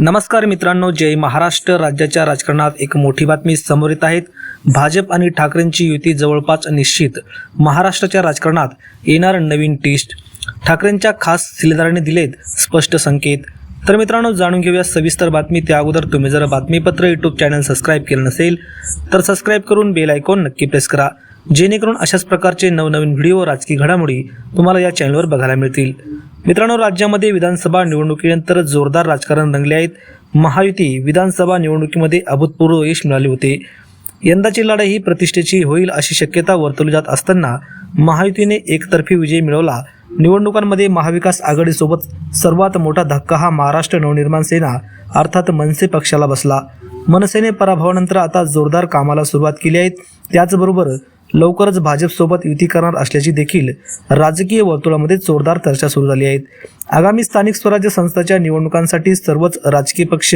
नमस्कार मित्रांनो जय महाराष्ट्र. राज्याच्या राजकारणात एक मोठी बातमी समोर येत आहेत भाजप आणि ठाकरेंची युती जवळपास निश्चित. महाराष्ट्राच्या राजकारणात येणार नवीन टेस्ट ठाकरेंच्या खास सिलेदाराने दिलेत स्पष्ट संकेत. तर मित्रांनो जाणून घेऊया सविस्तर बातमी. त्या अगोदर तुम्ही जर बातमीपत्र यूट्यूब चॅनल सबस्क्राईब केलं नसेल तर सबस्क्राईब करून बेल आयकॉन नक्की प्रेस करा. जेणेकरून अशाच प्रकारचे नवनवीन व्हिडिओ राजकीय घडामोडी तुम्हाला या चॅनलवर बघायला मिळतील. मित्रांनो राज्यामध्ये विधानसभा निवडणुकीनंतर जोरदार राजकारण रंगले आहेत. महायुती विधानसभा निवडणुकीमध्ये अभूतपूर्व यश मिळाले होते. यंदाची लढाई ही प्रतिष्ठेची होईल अशी शक्यता वर्तवली जात असताना महायुतीने एकतर्फी विजय मिळवला. निवडणुकांमध्ये महाविकास आघाडीसोबत सर्वात मोठा धक्का हा महाराष्ट्र नवनिर्माण सेना अर्थात मनसे पक्षाला बसला. मनसेने पराभवानंतर आता जोरदार कामाला सुरुवात केली आहे. त्याचबरोबर लवकरच भाजपसोबत युती करणार असल्याची देखील राजकीय वर्तुळामध्ये जोरदार चर्चा सुरू झाली आहे. आगामी स्थानिक स्वराज्य संस्थांच्या निवडणुकांसाठी सर्वच राजकीय पक्ष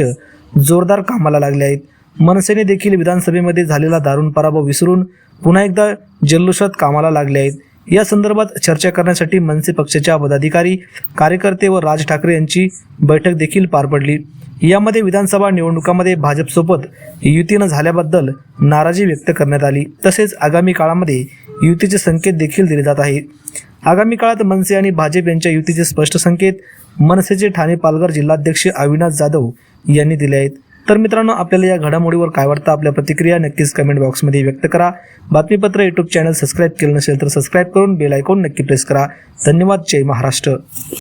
जोरदार कामाला लागले आहेत. मनसेने देखील विधानसभेमध्ये झालेला दारुण पराभव विसरून पुन्हा एकदा जल्लोषात कामाला लागले आहेत. या संदर्भात चर्चा करण्यासाठी मनसे पक्षाच्या पदाधिकारी कार्यकर्ते व राज ठाकरे यांची बैठक देखील पार पडली. यामध्ये विधानसभा निवडणुकामध्ये भाजपसोबत युतीनं झाल्याबद्दल नाराजी व्यक्त करण्यात आली. तसेच आगामी काळामध्ये युतीचे संकेत देखील दिले जात आहेत. आगामी काळात मनसे आणि भाजप यांच्या युतीचे स्पष्ट संकेत मनसेचे ठाणे पालघर जिल्हाध्यक्ष अविनाश जाधव यांनी दिले आहेत. तर मित्रांनो आपल्याला या घडामोडीवर काय वाटतं? आपल्या प्रतिक्रिया नक्कीच कमेंट बॉक्समध्ये व्यक्त करा. बातमीपत्र यूट्यूब चॅनल सबस्क्राईब केलं नसेल तर सबस्क्राईब करून बेल आयकॉन नक्की प्रेस करा. धन्यवाद. जय महाराष्ट्र.